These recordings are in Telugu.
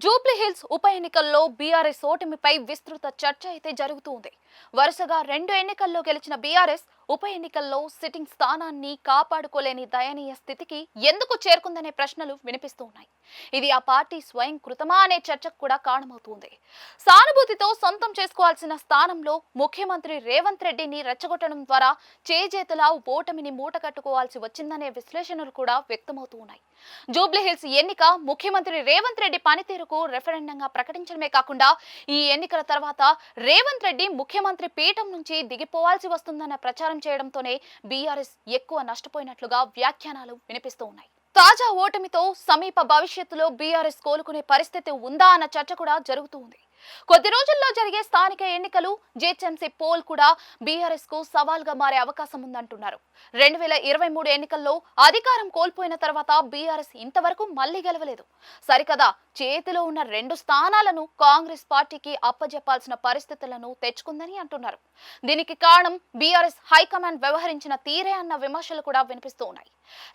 జూబ్లీహిల్స్ ఉప ఎన్నికల్లో బీఆర్ఎస్ ఓటమిపై విస్తృత చర్చ అయితే జరుగుతుంది. వరుసగా రెండు ఎన్నికల్లో గెలిచిన బీఆర్ఎస్ ఉప ఎన్నికల్లో సిట్టింగ్ స్థానాన్ని కాపాడుకోలేని దయనీయ స్థితికి ఎందుకు చేరుకుందనే ప్రశ్నలు వినిపిస్తూ ఉన్నాయి ఇది ఆ పార్టీ స్వయం కృతమా అనే చర్చకు కూడా కారణమవుతుంది. సానుభూతితో సొంతం చేసుకోవాల్సిన స్థానంలో ముఖ్యమంత్రి రేవంత్ రెడ్డిని రెచ్చగొట్టడం ద్వారా చేజేతులా ఓటమిని మూటగట్టుకోవాల్సి వచ్చిందనే విశ్లేషణలు కూడా వ్యక్తమవుతూ ఉన్నాయి. జూబ్లీహిల్స్ ఎన్నిక ముఖ్యమంత్రి రేవంత్ రెడ్డి పనితీరు పనితీరుకు రెఫరెండంగా ప్రకటించడమే కాకుండా ఈ ఎన్నికల తర్వాత రేవంత్ రెడ్డి ముఖ్యమంత్రి పీఠం నుంచి దిగిపోవాల్సి వస్తుందన్న ప్రచారం చేయడంతోనే బీఆర్ఎస్ ఎక్కువ నష్టపోయినట్లుగా వ్యాఖ్యానాలు వినిపిస్తూ ఉన్నాయి. తాజా ఓటమితో సమీప భవిష్యత్తులో బీఆర్ఎస్ కోలుకునే పరిస్థితి ఉందా అన్న చర్చ కూడా జరుగుతూ ఉంది. కొద్ది రోజుల్లో జరిగే స్థానిక ఎన్నికలు జీహెచ్ఎంసీ పోల్ కూడా బీఆర్ఎస్కు సవాల్గా మారే అవకాశం ఉందంటున్నారు. రెండు వేల ఇరవై మూడు ఎన్నికల్లో అధికారం కోల్పోయిన తర్వాత బీఆర్ఎస్ ఇంతవరకు మళ్ళీ గెలవలేదు. సరికదా చేతిలో ఉన్న రెండు స్థానాలను కాంగ్రెస్ పార్టీకి అప్పజెప్పాల్సిన పరిస్థితులను తెచ్చుకుందని అంటున్నారు. దీనికి కారణం బీఆర్ఎస్ హైకమాండ్ వ్యవహరించిన తీరే అన్న విమర్శలు కూడా వినిపిస్తూ ఉన్నాయి.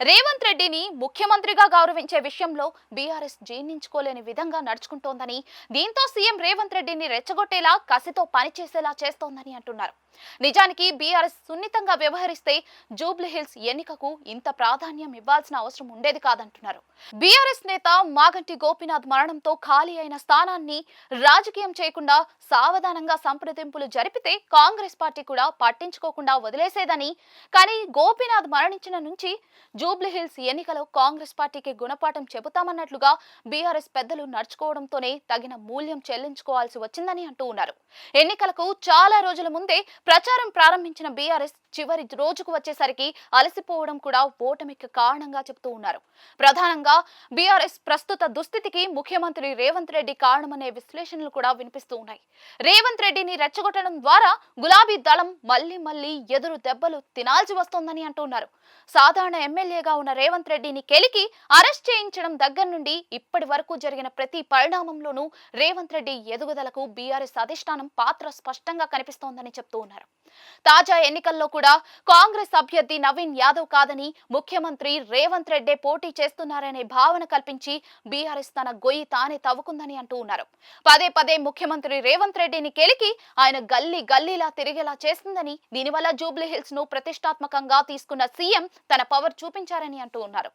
రేవంత్ రెడ్డిని ముఖ్యమంత్రిగా గౌరవించే విషయంలో బీఆర్ఎస్ జీర్ణించుకోలేని విధంగా నడుచుకుంటోందని దీంతో సీఎం రేవంత్ రెడ్డిని రెచ్చగొట్టేలా కసితో పనిచేసేలా చేస్తోందని అంటున్నారు. నిజానికి బీఆర్ఎస్ సున్నితంగా వ్యవహరిస్తే జూబ్లీహిల్స్ ఎన్నికకు ఇంత ప్రాధాన్యం ఇవ్వాల్సిన అవసరం ఉండేది కాదంటున్నారు. బీఆర్ఎస్ నేత మాగంటి గోపీనాథ్ మరణంతో ఖాళీ అయిన స్థానాన్ని రాజకీయం చేయకుండా సావధానంగా సంప్రదింపులు జరిపితే కాంగ్రెస్ పార్టీ కూడా పట్టించుకోకుండా వదిలేసేదని కానీ గోపీనాథ్ మరణించిన నుంచి జూబ్లీహిల్స్ ఎన్నికలో కాంగ్రెస్ పార్టీకి గుణపాఠం చెబుతామన్నట్లుగా బీఆర్ఎస్ పెద్దలు నడుచుకోవడంతోనే తగిన మూల్యం చెల్లించుకోవాల్సి వచ్చిందని అంటూ ఉన్నారు. ఎన్నికలకు చాలా రోజుల ముందే ప్రచారం ప్రారంభించిన బీఆర్ఎస్ చివరి రోజుకు వచ్చేసరికి అలసిపోవడం కూడా ఓటమికి కారణంగా చెబుతూ ఉన్నారు. ప్రధానంగా బీఆర్ఎస్ ప్రస్తుత దుస్థితికి ముఖ్యమంత్రి రేవంత్ రెడ్డి కారణమనే విశ్లేషణలు కూడా వినిపిస్తూ ఉన్నాయి. రేవంత్ రెడ్డిని రెచ్చగొట్టడం ద్వారా గులాబీ దళం మళ్ళీ మళ్ళీ ఎదురు దెబ్బలు తినాల్సి వస్తోందని అంటున్నారు సాధారణ ఎమ్మెల్యేగా ఉన్న రేవంత్ రెడ్డిని కెలికి అరెస్ట్ చేయించడం దగ్గర నుండి ఇప్పటి వరకు జరిగిన ప్రతి పరిణామంలోనూ రేవంత్ రెడ్డి ఎదుగుదలకు బీఆర్ఎస్ అధిష్టానం పాత్ర స్పష్టంగా కనిపిస్తోందని చెప్తూ ఉన్నారు. తాజా ఎన్నికల్లో కూడా కాంగ్రెస్ అభ్యర్థి నవీన్ యాదవ్ కాదని ముఖ్యమంత్రి రేవంత్ రెడ్డే పోటీ చేస్తున్నారనే భావన కల్పించి బీఆర్ఎస్ తన గొయ్యి తానే తవ్వుకుందని అంటూ ఉన్నారు. పదే పదే ముఖ్యమంత్రి రేవంత్ రెడ్డిని కెలికి ఆయన గల్లీ గల్లీలా తిరిగేలా చేస్తుందని దీనివల్ల జూబ్లీ హిల్స్ను ప్రతిష్టాత్మకంగా తీసుకున్న సీఎం తన పవర్ చూపించారని అంటూ ఉన్నారు.